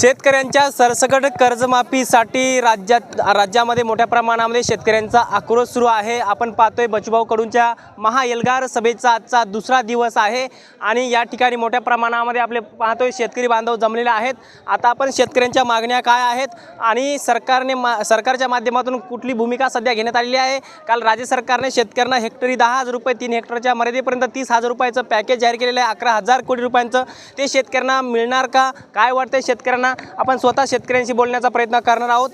शेतकऱ्यांच्या सरसकट कर्जमाफीसाठी राज्यात राज्यामध्ये मोठ्या प्रमाणामध्ये शेतकऱ्यांचा आक्रोश सुरू आहे. आपण पाहतोय बचूभाऊ कडूंच्या महाएल्गार सभेचा आजचा दुसरा दिवस आहे आणि या ठिकाणी मोठ्या प्रमाणामध्ये आपले पाहतोय शेतकरी बांधव जमलेले आहेत. आता आपण शेतकऱ्यांच्या मागण्या काय आहेत आणि सरकारने मा सरकारच्या माध्यमातून कुठली भूमिका सध्या घेण्यात आलेली आहे? काल राज्य सरकारने शेतकऱ्यांना हेक्टरी दहा हजार रुपये तीन हेक्टरच्या मर्यादेपर्यंत तीस हजार रुपयाचं पॅकेज जाहीर केलेलं आहे. अकरा हजार कोटी रुपयांचं ते शेतकऱ्यांना मिळणार का? काय वाटतं शेतकऱ्यांना? आपण स्वतः शेतकऱ्यांशी बोलण्याचा प्रयत्न करणार आहोत.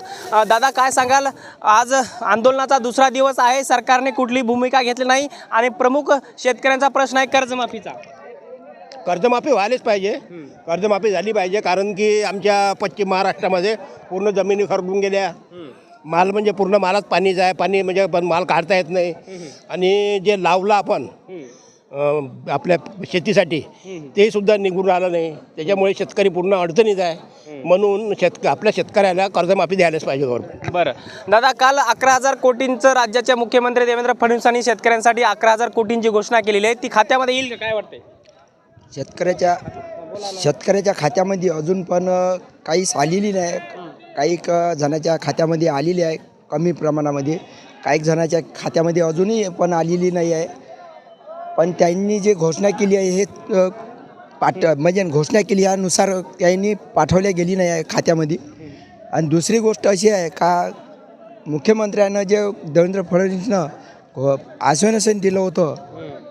दादा काय सांगाल? आज आंदोलनाचा दुसरा दिवस आहे. सरकारने कुठली भूमिका घेतली नाही आणि प्रमुख शेतकऱ्यांचा प्रश्न आहे कर्जमाफीचा. कर्जमाफी व्हायलाच पाहिजे. कर्जमाफी झाली पाहिजे कारण की आमच्या पश्चिम महाराष्ट्रामध्ये पूर्ण जमिनी खरडून गेल्या. माल म्हणजे पूर्ण मालात पाणी जाय पाणी म्हणजे पण माल काढता येत नाही. आणि जे लावलं आपण आपल्या शेतीसाठी ते सुद्धा निघून राहिलं नाही. त्याच्यामुळे शेतकरी पूर्ण अडचणीत आहे. म्हणून शेतक आपल्या शेतकऱ्याला कर्जमाफी द्यायलाच पाहिजे गव्हर्नमेंट बरं. दादा काल अकरा हजार कोटींचं राज्याचे मुख्यमंत्री देवेंद्र फडणवीसांनी शेतकऱ्यांसाठी अकरा हजार कोटींची घोषणा केलेली आहे. ती खात्यामध्ये येईल का? काय वाटतंय? शेतकऱ्याच्या शेतकऱ्याच्या खात्यामध्ये अजून पण काहीच आलेली नाही. काही क जणाच्या खात्यामध्ये आलेली आहे कमी प्रमाणामध्ये. काही जणाच्या खात्यामध्ये अजूनही पण आलेली नाही आहे. पण त्यांनी जे घोषणा केली आहे हे पाठ म्हणजे घोषणा केली यानुसार त्यांनी पाठवल्या गेली नाही आहे खात्यामध्ये. आणि दुसरी गोष्ट अशी आहे का मुख्यमंत्र्यानं जे देवेंद्र फडणवीसनं घो- आश्वासन दिलं होतं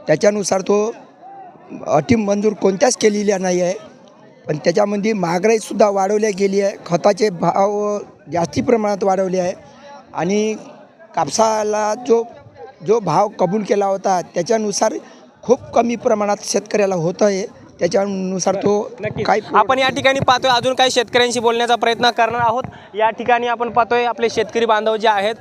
त्याच्यानुसार तो अटी मंजूर कोणत्याच केलेल्या नाही आहे. पण त्याच्यामध्ये महागाईसुद्धा वाढवल्या गेली आहे खताचे भाव जास्ती प्रमाणात वाढवले आहे. आणि कापसाला जो जो भाव कबूल केला होता त्याच्यानुसार खूप कमी प्रमाणात शेतकऱ्याला होत आहे. त्याच्यानुसार तो काय आपण या ठिकाणी पाहतोय अजून काही शेतकऱ्यांशी बोलण्याचा प्रयत्न करणार आहोत. या ठिकाणी आपण पाहतोय आपले शेतकरी बांधव जे आहेत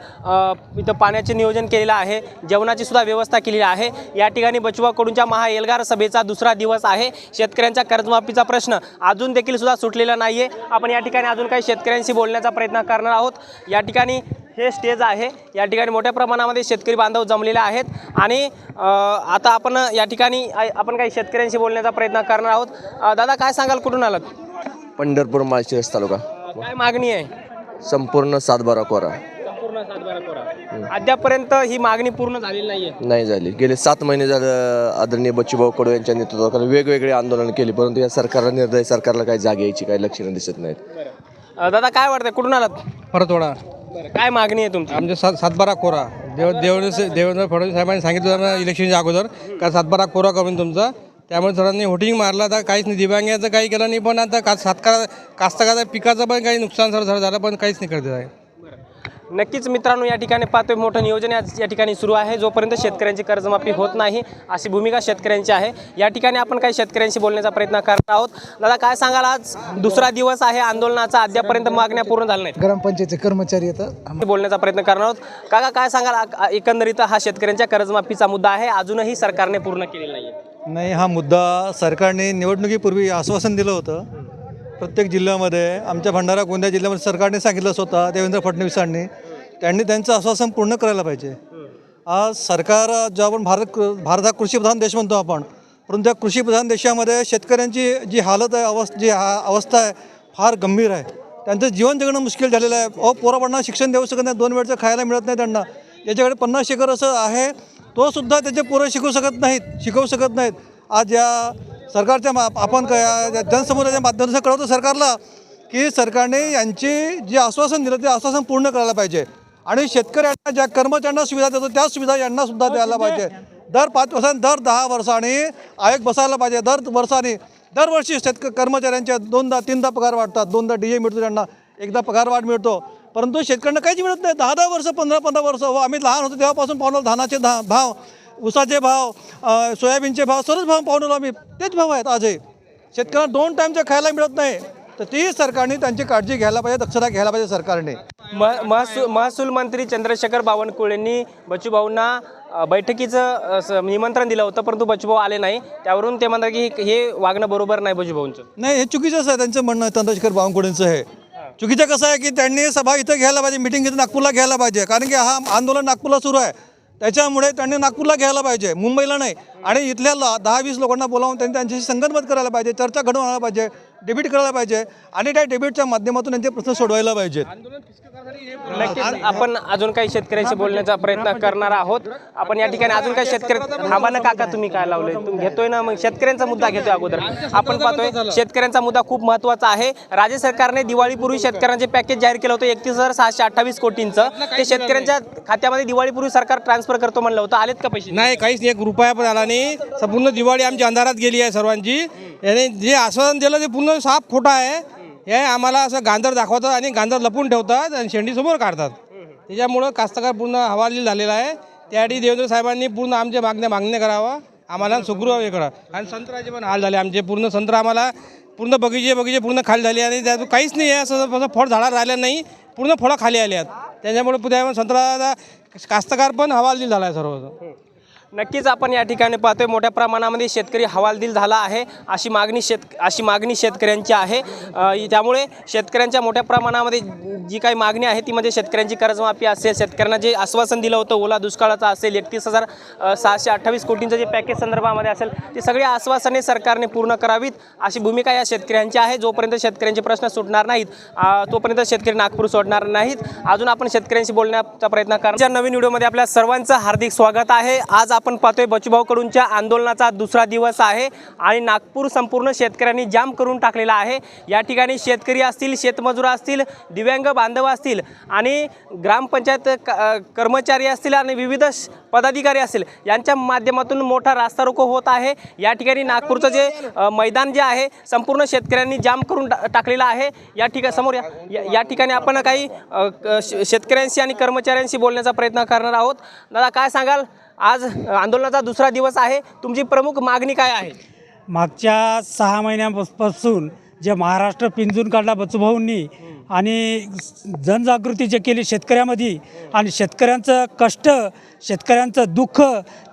इथं पाण्याचे नियोजन केलेलं आहे जेवणाची सुद्धा व्यवस्था केलेली आहे. या ठिकाणी बचवाकडूनच्या महा एल्गार सभेचा दुसरा दिवस आहे. शेतकऱ्यांच्या कर्जमाफीचा प्रश्न अजून देखील सुद्धा सुटलेला नाही आहे आपण या ठिकाणी अजून काही शेतकऱ्यांशी बोलण्याचा प्रयत्न करणार आहोत. या ठिकाणी हे स्टेज आहे. या ठिकाणी मोठ्या प्रमाणामध्ये शेतकरी बांधव जमलेले आहेत. आणि आता आपण या ठिकाणी आपण काही शेतकऱ्यांशी बोलण्याचा प्रयत्न करणार आहोत. दादा काय सांगाल? कुठून आलात? पंढरपूर माळशिरस तालुका. काय मागणी आहे? संपूर्ण सातबारा कोरा. संपूर्ण सातबारा कोरा. अद्यापर्यंत ही मागणी पूर्ण झालेली नाहीये. नाही झाली. गेले सात महिने झालं आदरणीय बच्चूभाऊ कडू यांच्या नेतृत्वाखाली वेगवेगळे आंदोलन केली परंतु या सरकारला निर्दय सरकारला काही जागे यायची काही लक्षणं दिसत नाहीत. दादा काय वाटतं कुठून आलात? परतवाडा बरं काय मागणी आहे तुमची? आमच्या सात सातबारा कोरा. देव देवेंद्र देवेंद्र फडणवीस साहेबांनी सांगितलं होतं ना इलेक्शनच्या अगोदर का सातबारा कोरा करून तुमचा. त्यामुळे सरांनी होटिंग मारला आता काहीच नाही. दिव्यांगाचं काही केलं नाही पण आता का सातकारा कास्तकारा पिकाचं पण काही नुकसान सर झालं झालं पण काहीच नाही करत आहे. नक्कीच मित्रांनो या ठिकाणी पाहतोय मोठं नियोजन या या ठिकाणी सुरू आहे. जोपर्यंत शेतकऱ्यांची कर्जमाफी होत नाही अशी भूमिका शेतकऱ्यांची आहे. या ठिकाणी आपण काही शेतकऱ्यांशी बोलण्याचा प्रयत्न करत आहोत. दादा काय सांगाल आज? दुसरा दिवस आहे आंदोलनाचा अद्यापर्यंत मागण्या पूर्ण झाल्या नाहीत. ग्रामपंचायतचे कर्मचारी येतात. बोलण्याचा प्रयत्न करणार आहोत. काका काय सांगाल? एकंदरीत हा शेतकऱ्यांच्या कर्जमाफीचा मुद्दा आहे. अजूनही सरकारने पूर्ण केलेला नाही नाही हा मुद्दा सरकारने निवडणुकीपूर्वी आश्वासन दिलं होतं. प्रत्येक जिल्ह्यामध्ये आमच्या भंडारा गोंदिया जिल्ह्यामध्ये सरकारने सांगितलं स्वतः देवेंद्र फडणवीसांनी. त्यांनी त्यांचं आश्वासन पूर्ण करायला पाहिजे. आज सरकार जो आपण भारत भारत हा कृषीप्रधान देश म्हणतो आपण परंतु त्या कृषीप्रधान देशामध्ये शेतकऱ्यांची जी हालत आहे अवस्थ जी हा अवस्था आहे फार गंभीर आहे. त्यांचं जीवन जगणं मुश्किल झालेलं आहे. अहो पोराबांना शिक्षण देऊ शकत नाही दोन वेळचं खायला मिळत नाही त्यांना. ज्याच्याकडे पन्नास एकर असं आहे तोसुद्धा त्याचे पोरं शिकवू शकत नाहीत शिकवू शकत नाहीत. आज या सरकारच्या मा आपण जनसमुदायाच्या माध्यमातून कळवतो सरकारला की सरकारने यांची जे आश्वासन दिलं ते आश्वासन पूर्ण करायला पाहिजे. आणि शेतकऱ्यांना ज्या कर्मचाऱ्यांना सुविधा देतो त्या सुविधा यांना सुद्धा द्यायला पाहिजे. दर पाच वर्षांनी दर दहा वर्षांनी आयोग बसायला पाहिजे. दर वर्षांनी दरवर्षी शेतक कर्मचाऱ्यांच्या दोनदा तीनदा पगार वाढतात. दोनदा डी ए मिळतो त्यांना एकदा पगार वाढ मिळतो. परंतु शेतकऱ्यांना काहीच मिळत नाही. दहा दहा वर्ष पंधरा पंधरा वर्ष हो आम्ही लहान होतो तेव्हापासून पाहून धानाचे धा भाव ऊसाचे भाव सोयाबीनचे भाव सर्वच भाव पाहून आम्ही. तेच भाव आहेत आजही. शेतकऱ्यांना दोन टाईमच्या खायला मिळत नाही. तर ती सरकारने त्यांची काळजी घ्यायला पाहिजे दक्षता घ्यायला पाहिजे सरकारने. महसूल महसूल मंत्री चंद्रशेखर बावनकुळेंनी बच्चूभाऊंना बैठकीचं निमंत्रण दिलं होतं परंतु बच्चूभाऊ आले नाही. त्यावरून ते म्हणतात की हे- हे वागणं बरोबर नाही बच्चूभाऊंचं. नाही हे चुकीचंच आहे त्यांचं म्हणणं चंद्रशेखर बावनकुळेंचं हे चुकीचं कसं आहे की त्यांनी सभा इथं घ्यायला पाहिजे मिटिंग इथं नागपूरला घ्यायला पाहिजे. कारण की हा आंदोलन नागपूरला सुरू आहे. त्याच्यामुळे त्यांनी नागपूरला घ्यायला पाहिजे मुंबईला नाही. आणि इथल्या दहा वीस लोकांना बोलावून त्यांनी त्यांच्याशी संगनमत करायला पाहिजे चर्चा घडवून आणायला पाहिजे. डेबिट करायला पाहिजे आणि त्या डेबिटच्या माध्यमातून त्यांचे प्रश्न सोडवायला पाहिजेत. नक्कीच. आपण अजून काही शेतकऱ्यांशी बोलण्याचा प्रयत्न करणार आहोत. आपण या ठिकाणी अजून काही शेतकरी थांबा ना काका तुम्ही काय लावलंय? तुम्ही घेतोय ना मग शेतकऱ्यांचा मुद्दा घेतोय अगोदर. आपण पाहतोय शेतकऱ्यांचा मुद्दा खूप महत्त्वाचा आहे. राज्य सरकारने दिवाळीपूर्वी शेतकऱ्यांचे पॅकेज जाहीर केलं होतं एकतीस हजार सहाशे अठ्ठावीस कोटींचं. ते शेतकऱ्यांच्या खात्यामध्ये दिवाळीपूर्वी सरकार ट्रान्सफर करतो म्हणलं होतं. आलेत का पैसे? नाही काहीच नाही. एक रुपया पण आला नाही. संपूर्ण दिवाळी आमची अंधारात गेली आहे सर्वांची. याने जे आश्वासन दिलं ते पूर्ण साफ खोटं आहे. हे आम्हाला असं गांधर दाखवतात आणि गांजर लपून ठेवतात आणि शेंडीसमोर काढतात. त्याच्यामुळं कास्तकार पूर्ण हवाली झालेला आहे. त्यासाठी देवेंद्र साहेबांनी पूर्ण आमच्या मागण्या मागण्या करावा. आम्हाला सुग्रह हे करा. आणि संत्राचे पण हाल झाले. आमचे पूर्ण संत्र आम्हाला पूर्ण बगीचे बगीचे पूर्ण खाली झाले आणि त्यात काहीच नाही आहे. असं असं फळ झाडा राहिलं नाही. पूर्ण फळं खाली आली आहेत. त्याच्यामुळे पुढे संत्रा कास्तकार पण हवालदिल झाला आहे सर्व नक्कीच आपण या ठिकाणी पाहतोय मोठ्या प्रमाणामध्ये शेतकरी हवालदिल झाला आहे. अशी मागणी शेत अशी मागणी शेतकऱ्यांची आहे. त्यामुळे शेतकऱ्यांच्या मोठ्या प्रमाणामध्ये जी काही मागणी आहे ती म्हणजे शेतकऱ्यांची कर्जमाफी असेल शेतकऱ्यांना जे आश्वासन दिलं होतं ओला दुष्काळाचा असेल एकतीस हजार सहाशे अठ्ठावीस कोटींचं जे पॅकेज संदर्भामध्ये असेल ती सगळी आश्वासने सरकारने पूर्ण करावीत अशी भूमिका या शेतकऱ्यांची आहे. जोपर्यंत शेतकऱ्यांचे प्रश्न सुटणार नाहीत तोपर्यंत शेतकरी नागपूर सोडणार नाहीत. अजून आपण शेतकऱ्यांशी बोलण्याचा प्रयत्न करणार. या नवीन व्हिडिओमध्ये आपल्या सर्वांचं हार्दिक स्वागत आहे. आज आपण पाहतोय बचूभाऊ कडूनच्या आंदोलनाचा दुसरा दिवस आहे आणि नागपूर संपूर्ण शेतकऱ्यांनी जाम करून टाकलेला आहे. या ठिकाणी शेतकरी असतील शेतमजूर असतील दिव्यांग बांधव असतील आणि ग्रामपंचायत क- कर्मचारी असतील आणि विविध पदाधिकारी असतील यांच्या माध्यमातून मोठा रास्ता रोको होत आहे. या ठिकाणी नागपूरचं जे मैदान जे आहे संपूर्ण शेतकऱ्यांनी जाम करून टाकलेलं आहे. या ठिकाणी समोर या- या या ठिकाणी आपण काही क- शेतकऱ्यांशी आणि कर्मचाऱ्यांशी बोलण्याचा प्रयत्न करणार आहोत. दादा काय सांगाल? आज आंदोलनाचा दुसरा दिवस आहे. तुमची प्रमुख मागणी काय आहे? मागच्या सहा महिन्यापासून जे महाराष्ट्र पिंजून काढला बचूभाऊंनी आणि जनजागृती जे केली शेतकऱ्यामध्ये आणि शेतकऱ्यांचं कष्ट शेतकऱ्यांचं दुःख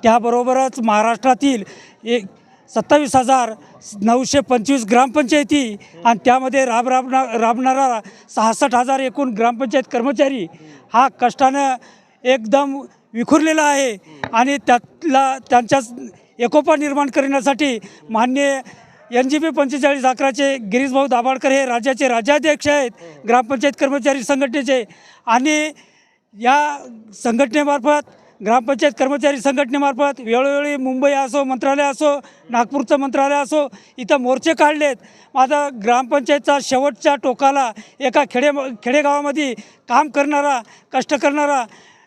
त्याबरोबरच महाराष्ट्रातील एक सत्तावीस हजार नऊशे पंचवीस ग्रामपंचायती आणि त्यामध्ये राब राबना राबणारा सहासष्ट हजार एकूण ग्रामपंचायत कर्मचारी हा कष्टानं एकदम विखुरलेला आहे. आणि त्यातला त्यांच्या एकोपा निर्माण करण्यासाठी मान्य एन जी पी पंचेचाळीस अकराचे गिरीशभाऊ दाभाडकर हे राज्याचे राज्याध्यक्ष आहेत ग्रामपंचायत कर्मचारी संघटनेचे. आणि या संघटनेमार्फत ग्रामपंचायत कर्मचारी संघटनेमार्फत वेळोवेळी मुंबई असो मंत्रालय असो नागपूरचं मंत्रालय असो इथं मोर्चे काढलेत. माझा ग्रामपंचायतचा शेवटच्या टोकाला एका खेडे खेडेगावामध्ये काम करणारा कष्ट करणारा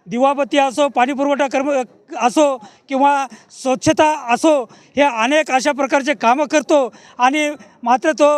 दिवाबत्ती असो पाणीपुरवठा कर्म असो किंवा स्वच्छता असो हे अनेक अशा प्रकारचे कामं करतो. आणि मात्र तो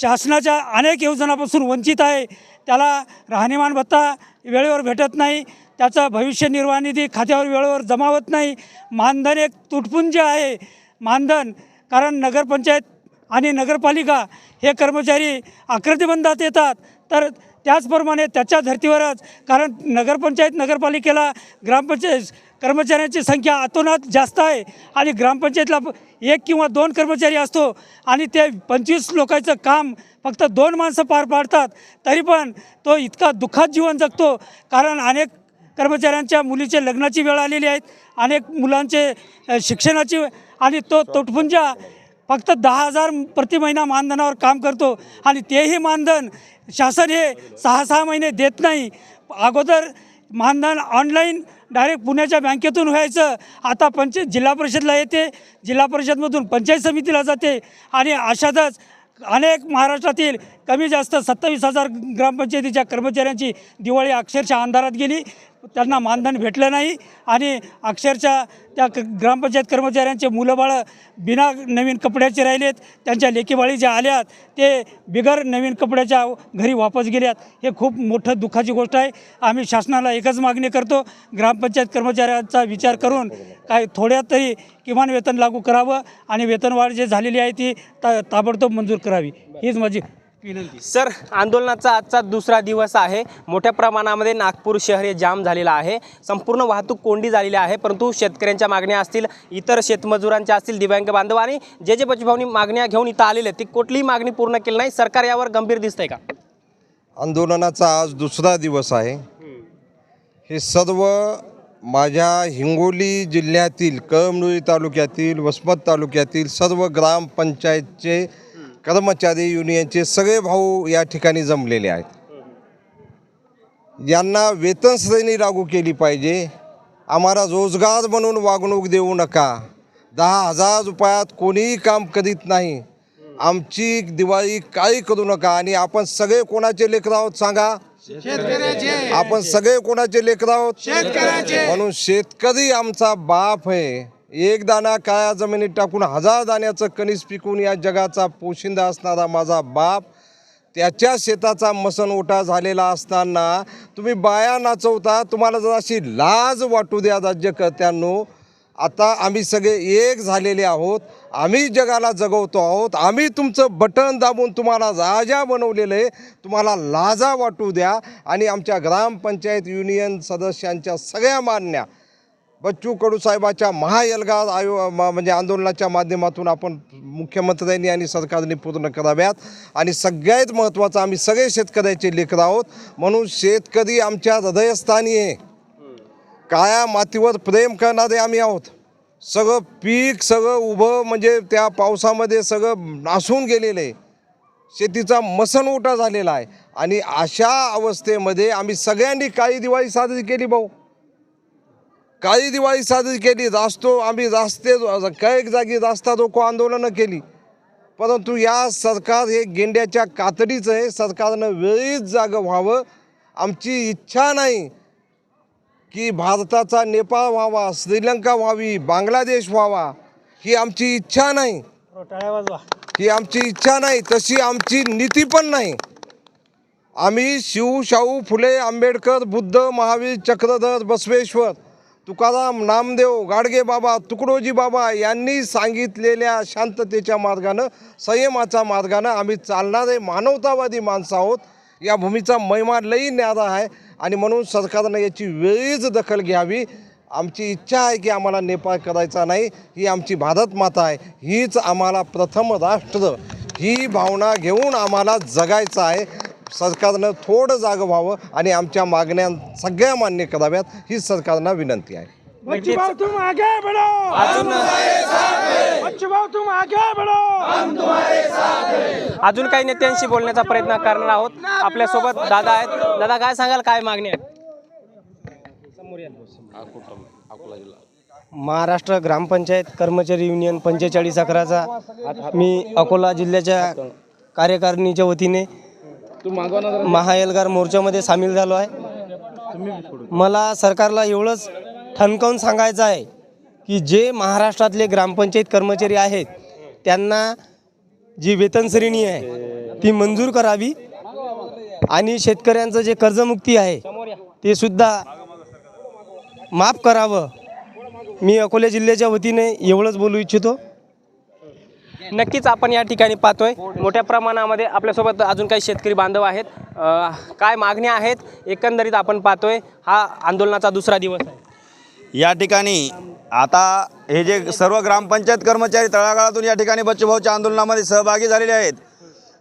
शासनाच्या अनेक योजनापासून वंचित आहे. त्याला राहणीमान भत्ता वेळेवर भेटत नाही. त्याचा भविष्य निर्वाह निधी खात्यावर वेळेवर जमा होत नाही. मानधन एक तुटपुंज आहे. मानधन कारण नगरपंचायत आणि नगरपालिका हे कर्मचारी आकृतीबंधात येतात. तर त्याचप्रमाणे त्याच्या धर्तीवरच कारण नगरपंचायत नगरपालिकेला ग्रामपंचायत कर्मचाऱ्यांची संख्या अतोनात जास्त आहे आणि ग्रामपंचायतला एक किंवा दोन कर्मचारी असतो आणि ते पंचवीस लोकांचं काम फक्त दोन माणसं पार पाडतात तरी पण तो इतका दुःखात जीवन जगतो. कारण अनेक कर्मचाऱ्यांच्या मुलीचे लग्नाची वेळ आलेली आहेत अनेक मुलांचे शिक्षणाची आणि तो तोटपुंजा फक्त दहा हजार प्रति महिना मानधनावर काम करतो आणि तेही मानधन शासन हे सहा सहा महिने देत नाही. अगोदर मानधन ऑनलाईन डायरेक्ट पुण्याच्या बँकेतून व्हायचं. आता पंचायत जिल्हा परिषदला येते. जिल्हा परिषदमधून पंचायत समितीला जाते. आणि अशातच अनेक महाराष्ट्रातील कमी जास्त सत्तावीस हजार ग्रामपंचायतीच्या कर्मचाऱ्यांची दिवाळी अक्षरशः अंधारात गेली. त्यांना मानधन भेटलं नाही आणि अक्षरशः त्या क ग्रामपंचायत कर्मचाऱ्यांचे मुलंबाळं बिना नवीन कपड्याचे राहिलेत. त्यांच्या लेकीबाळी ज्या आल्यात ते बिगर नवीन कपड्याच्या घरी वापस गेल्यात. हे खूप मोठं दुःखाची गोष्ट आहे. आम्ही शासनाला एकच मागणी करतो ग्रामपंचायत कर्मचाऱ्यांचा विचार करून काय थोड्या तरी किमान वेतन लागू करावं आणि वेतनवाढ जे झालेली आहे ती ता ताबडतोब मंजूर करावी. हीच माझी विनंती. सर आंदोलनाचा आजचा दुसरा दिवस आहे. मोठ्या प्रमाणामध्ये नागपूर शहर हे जाम झालेलं आहे. संपूर्ण वाहतूक कोंडी झालेली आहे परंतु शेतकऱ्यांच्या मागण्या असतील इतर शेतमजुरांच्या असतील दिव्यांग बांधव आणि जे जे बचूभाऊनी मागण्या घेऊन इथं आलेले आहेत ती कुठलीही मागणी पूर्ण केली नाही. सरकार यावर गंभीर दिसतंय का? आंदोलनाचा आज दुसरा दिवस आहे. हे सर्व माझ्या हिंगोली जिल्ह्यातील कळमनुरी तालुक्यातील वसमत तालुक्यातील सर्व ग्रामपंचायतचे कर्मचारी युनियनचे सगळे भाऊ या ठिकाणी जमलेले आहेत. यांना वेतन श्रेणी लागू केली पाहिजे. आम्हाला रोजगार म्हणून वागणूक देऊ नका. दहा हजार रुपयात कोणीही काम करीत नाही. आमची दिवाळी काही करू नका आणि आपण सगळे कोणाचे लेकर आहोत सांगा. आपण सगळे कोणाचे लेकर आहोत? म्हणून शेतकरी आमचा बाप आहे. एक दाना काळ्या जमिनीत टाकून हजार दाण्याचं कणीस पिकून या जगाचा पोशिंदा असणारा माझा बाप त्याच्या शेताचा मसन ओटा झालेला असताना तुम्ही बाया नाचवता तुम्हाला जर अशी लाज वाटू द्या राज्यकर्त्यांनो आता आम्ही सगळे एक झालेले आहोत. आम्ही जगाला जगवतो आहोत. आम्ही तुमचं बटन दाबून तुम्हाला राजा बनवलेलं आहे. तुम्हाला लाजा वाटू द्या. आणि आमच्या ग्रामपंचायत युनियन सदस्यांच्या सगळ्या मान्या बच्चू कडू साहेबाच्या महायलगार आयो म्हणजे आंदोलनाच्या माध्यमातून आपण मुख्यमंत्र्यांनी आणि सरकारने पूर्ण कराव्यात. आणि सगळ्यात महत्त्वाचं आम्ही सगळे शेतकऱ्याचे लेकर आहोत. म्हणून शेतकरी आमच्या हृदयस्थानी आहे. काळ्या मातीवर प्रेम करणारे आम्ही आहोत. सगळं पीक सगळं उभं म्हणजे त्या पावसामध्ये सगळं नासून गेलेलं. आहे शेतीचा मसन उठा झालेला आहे. आणि अशा अवस्थेमध्ये आम्ही सगळ्यांनी काळी दिवाळी साजरी केली भाऊ. काळी दिवाळी साजरी केली. रास्तो आम्ही रास्ते कैक जागी रास्ता रोको आंदोलनं केली. परंतु या सरकार हे गेंड्याच्या कातडीचं आहे. सरकारनं वेळीच जागं व्हावं. आमची इच्छा नाही. की भारताचा नेपाळ व्हावा श्रीलंका व्हावी बांगलादेश व्हावा ही आमची इच्छा नाही. ही आमची इच्छा नाही तशी आमची नीती पण नाही. आम्ही शिव शाहू फुले आंबेडकर बुद्ध महावीर चक्रधर बसवेश्वर तुकाराम नामदेव गाडगे बाबा तुकडोजी बाबा यांनी सांगितलेल्या शांततेच्या मार्गानं संयमाच्या मार्गानं आम्ही चालणारे मानवतावादी माणसं आहोत. या भूमीचा महिमा लई न्यारा आहे. आणि म्हणून सरकारनं याची वेळीच दखल घ्यावी. आमची इच्छा आहे की आम्हाला नेपाळ करायचा नाही. ही आमची भारत माता आहे. हीच आम्हाला प्रथम राष्ट्र. ही भावना घेऊन आम्हाला जगायचं आहे. सरकारनं थोडं जागं व्हावं आणि आमच्या मागण्या सगळ्या मान्य कराव्यात. ही सरकारना विनंती आहे. नक्कीच अजून काही नेत्यांशी बोलण्याचा प्रयत्न करणार आहोत. आपल्यासोबत दादा आहेत. दादा काय सांगाल? काय मागणी आहे? महाराष्ट्र ग्रामपंचायत कर्मचारी युनियन पंचेचाळीस अकराचा. मी अकोला जिल्ह्याच्या कार्यकारिणीच्या वतीने महाएल्गार मोर्चामध्ये सामील झालो आहे. मला सरकारला एवढंच ठणकावून सांगायचं आहे की जे महाराष्ट्रातले ग्रामपंचायत कर्मचारी आहेत त्यांना जी वेतन श्रेणी आहे ती मंजूर करावी. आणि शेतकऱ्यांचं जे कर्जमुक्ती आहे ते सुद्धा माफ करावं. मी अकोला जिल्ह्याच्या वतीने एवढंच बोलू इच्छितो. नक्कीच आपण या ठिकाणी पाहतोय. मोठ्या प्रमाणामध्ये आपल्यासोबत अजून काही शेतकरी बांधव आहेत. काय मागण्या आहेत एकंदरीत आपण पाहतोय. हा आंदोलनाचा दुसरा दिवस आहे. या ठिकाणी आता हे जे सर्व ग्रामपंचायत कर्मचारी तळागाळातून या ठिकाणी बच्चूभाऊच्या आंदोलनामध्ये सहभागी झालेले आहेत.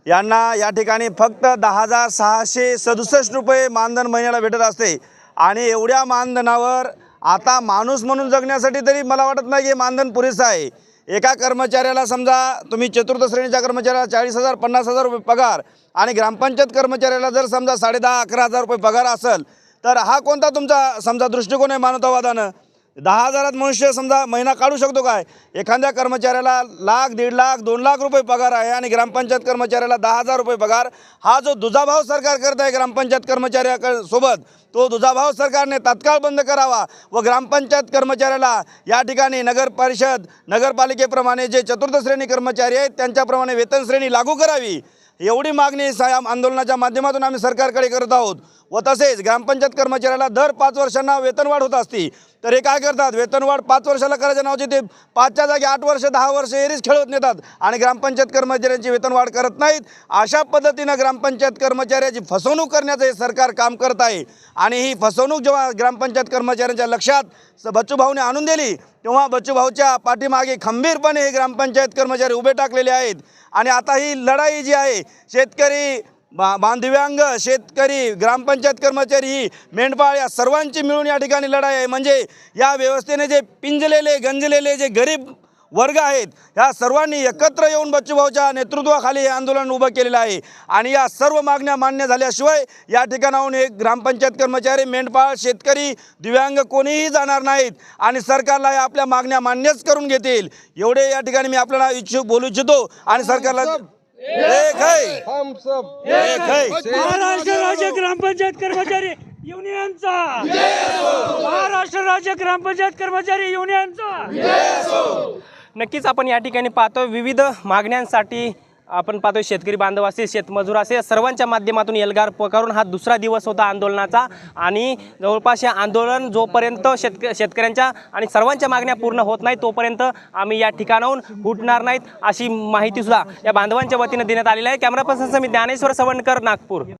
यांना या ठिकाणी फक्त दहा हजार सहाशे सदुसष्ट रुपये मानधन महिन्याला भेटत असते. आणि एवढ्या मानधनावर आता माणूस म्हणून जगण्यासाठी तरी मला वाटत नाही की हे मानधन पुरेसं आहे. एका कर्मचाऱ्याला समजा तुम्ही चतुर्थ श्रेणीच्या कर्मचाऱ्याला चाळीस हजार पन्नास हजार रुपये पगार आणि ग्रामपंचायत कर्मचाऱ्याला जर समजा साडे दहा अकरा हजार रुपये पगार असेल तर हा कोणता तुमचा समजा दृष्टिकोन आहे मानवतावादानं? दहा हजारात मनुष्य समजा महिना काढू शकतो काय? एखाद्या कर्मचाऱ्याला लाख दीड लाख दोन लाख रुपये पगार आहे आणि ग्रामपंचायत कर्मचाऱ्याला दहा हजार रुपये पगार. हा जो दुजाभाव सरकार करत आहे ग्रामपंचायत कर्मचाऱ्याक सोबत तो दुजाभाव सरकारने तात्काळ बंद करावा व ग्रामपंचायत कर्मचाऱ्याला या ठिकाणी नगर परिषद नगरपालिकेप्रमाणे जे चतुर्थ श्रेणी कर्मचारी आहेत त्यांच्याप्रमाणे वेतन श्रेणी लागू करावी. एवढी मागणी सा आंदोलनाच्या माध्यमातून आम्ही सरकारकडे करत आहोत. व तसेच ग्रामपंचायत कर्मचाऱ्याला दर पाच वर्षांना वेतनवाढ होत असती. तर हे काय करतात? वेतनवाढ पाच वर्षाला करायच्या नावाचे ते पाचच्या जागी आठ वर्ष दहा वर्ष एरीज खेळवत नेतात आणि ग्रामपंचायत कर्मचाऱ्यांची वेतनवाढ करत नाहीत. अशा पद्धतीनं ग्रामपंचायत कर्मचाऱ्याची फसवणूक करण्याचं हे सरकार काम करत आहे. आणि ही फसवणूक जेव्हा ग्रामपंचायत कर्मचाऱ्यांच्या लक्षात बच्चूभाऊने आणून दिली तेव्हा बच्चूभाऊच्या पाठीमागे खंबीरपणे हे ग्रामपंचायत कर्मचारी उभे टाकलेले आहेत. आणि आता ही लढाई जी आहे शेतकरी बा बांधिव्यांग शेतकरी ग्रामपंचायत कर्मचारी ही मेंढपाळ या सर्वांची मिळून या ठिकाणी लढाई आहे. म्हणजे या व्यवस्थेने जे पिंजलेले गंजलेले जे गरीब वर्ग आहेत ह्या सर्वांनी एकत्र येऊन बच्चूभाऊच्या नेतृत्वाखाली हे आंदोलन उभं केलेलं आहे. आणि या सर्व मागण्या मान्य झाल्याशिवाय या ठिकाणाहून एक ग्रामपंचायत कर्मचारी मेंढपाळ शेतकरी दिव्यांग कोणीही जाणार नाहीत आणि सरकारला या आपल्या मागण्या मान्यच करून घेतील. एवढे या ठिकाणी मी आपल्याला इच्छुक बोलू इच्छितो आणि सरकारला एक है। एक है। महाराष्ट्र राज्य ग्रामपंचायत कर्मचारी युनियनचा। महाराष्ट्र राज्य ग्रामपंचायत कर्मचारी युनियनचा। नक्कीच आपण या ठिकाणी पाहतोय विविध मागण्यांसाठी आपण पाहतोय शेतकरी बांधव असेल शेतमजूर असेल सर्वांच्या माध्यमातून एल्गार पकारून हा दुसरा दिवस होता आंदोलनाचा. आणि जवळपास हे आंदोलन जोपर्यंत शेतक शेतकऱ्यांच्या आणि सर्वांच्या मागण्या पूर्ण होत नाही तोपर्यंत आम्ही या ठिकाणाहून हुटणार नाहीत अशी माहितीसुद्धा या बांधवांच्या वतीनं देण्यात आलेली आहे. कॅमेरा पर्सन मी ज्ञानेश्वर सवणकर नागपूर.